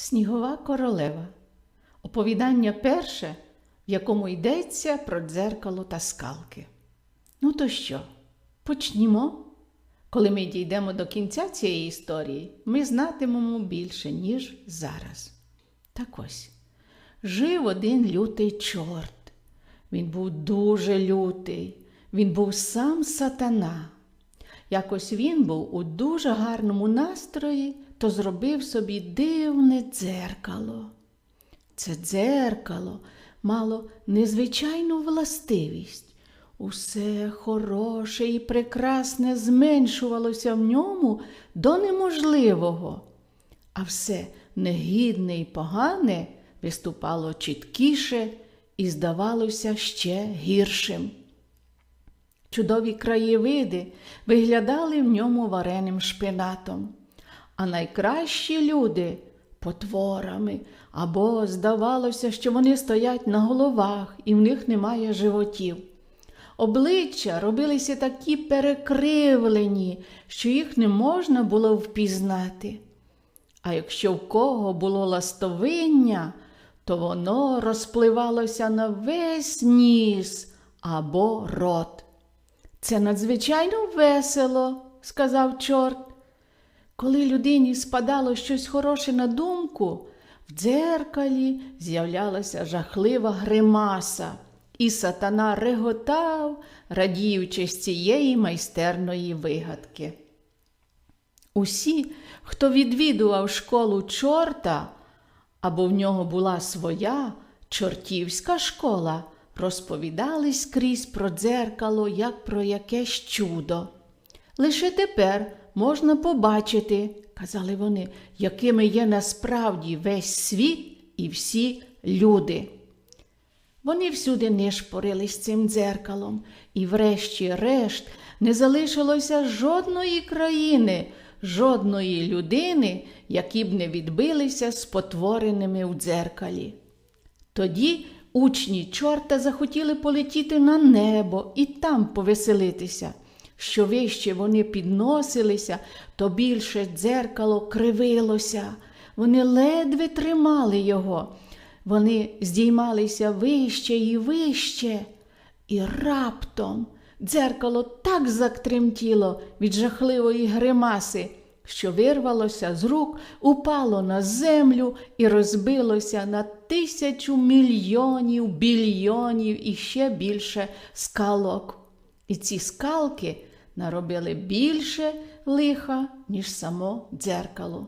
Снігова королева. Оповідання перше, в якому йдеться про дзеркало та скалки. Ну то що, почнімо? Коли ми дійдемо до кінця цієї історії, ми знатимемо більше, ніж зараз. Так ось, жив один лютий чорт. Він був дуже лютий, він був сам сатана. Якось він був у дуже гарному настрої, то зробив собі дивне дзеркало. Це дзеркало мало незвичайну властивість. Усе хороше і прекрасне зменшувалося в ньому до неможливого, а все негідне і погане виступало чіткіше і здавалося ще гіршим. Чудові краєвиди виглядали в ньому вареним шпинатом, а найкращі люди потворами, або здавалося, що вони стоять на головах і в них немає животів. Обличчя робилися такі перекривлені, що їх не можна було впізнати. А якщо в кого було ластовиння, то воно розпливалося на весь ніс або рот. Це надзвичайно весело, сказав чорт. Коли людині спадало щось хороше на думку, в дзеркалі з'являлася жахлива гримаса, і сатана реготав, радіючи з цієї майстерної вигадки. Усі, хто відвідував школу чорта, або в нього була своя чортівська школа, розповідали скрізь про дзеркало, як про якесь чудо. Лише тепер можна побачити, казали вони, якими є насправді весь світ і всі люди. Вони всюди нишпорились цим дзеркалом, і, врешті-решт, не залишилося жодної країни, жодної людини, які б не відбилися спотвореними у дзеркалі. Тоді учні чорта захотіли полетіти на небо і там повеселитися. Що вище вони підносилися, то більше дзеркало кривилося. Вони ледве тримали його. Вони здіймалися вище і вище, і раптом дзеркало так затремтіло від жахливої гримаси, що вирвалося з рук, упало на землю і розбилося на тисячу мільйонів, більйонів і ще більше скалок. І ці скалки наробили більше лиха, ніж само дзеркало.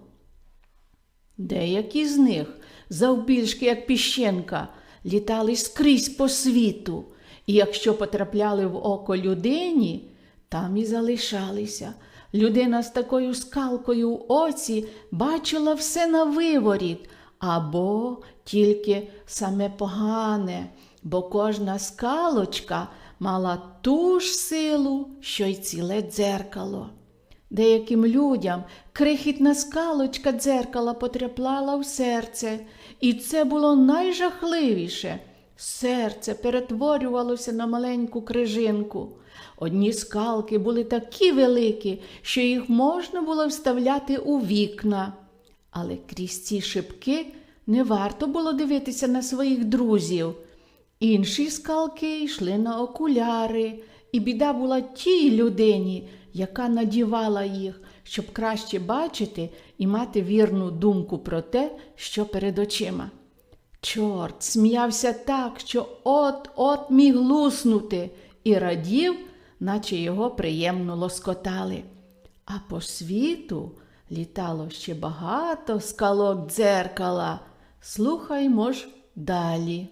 Деякі з них, завбільшки, як піщенка, літали скрізь по світу, і якщо потрапляли в око людині, там і залишалися. Людина з такою скалкою в оці бачила все на виворіт, або тільки саме погане, бо кожна скалочка мала ту ж силу, що й ціле дзеркало. Деяким людям крихітна скалочка дзеркала потрапляла в серце, і це було найжахливіше. Серце перетворювалося на маленьку крижинку. Одні скалки були такі великі, що їх можна було вставляти у вікна. Але крізь ці шибки не варто було дивитися на своїх друзів. Інші скалки йшли на окуляри, і біда була тій людині, яка надівала їх, щоб краще бачити і мати вірну думку про те, що перед очима. Чорт сміявся так, що от-от міг луснути, і радів, наче його приємно лоскотали. А по світу літало ще багато скалок дзеркала. Слухаймо ж далі.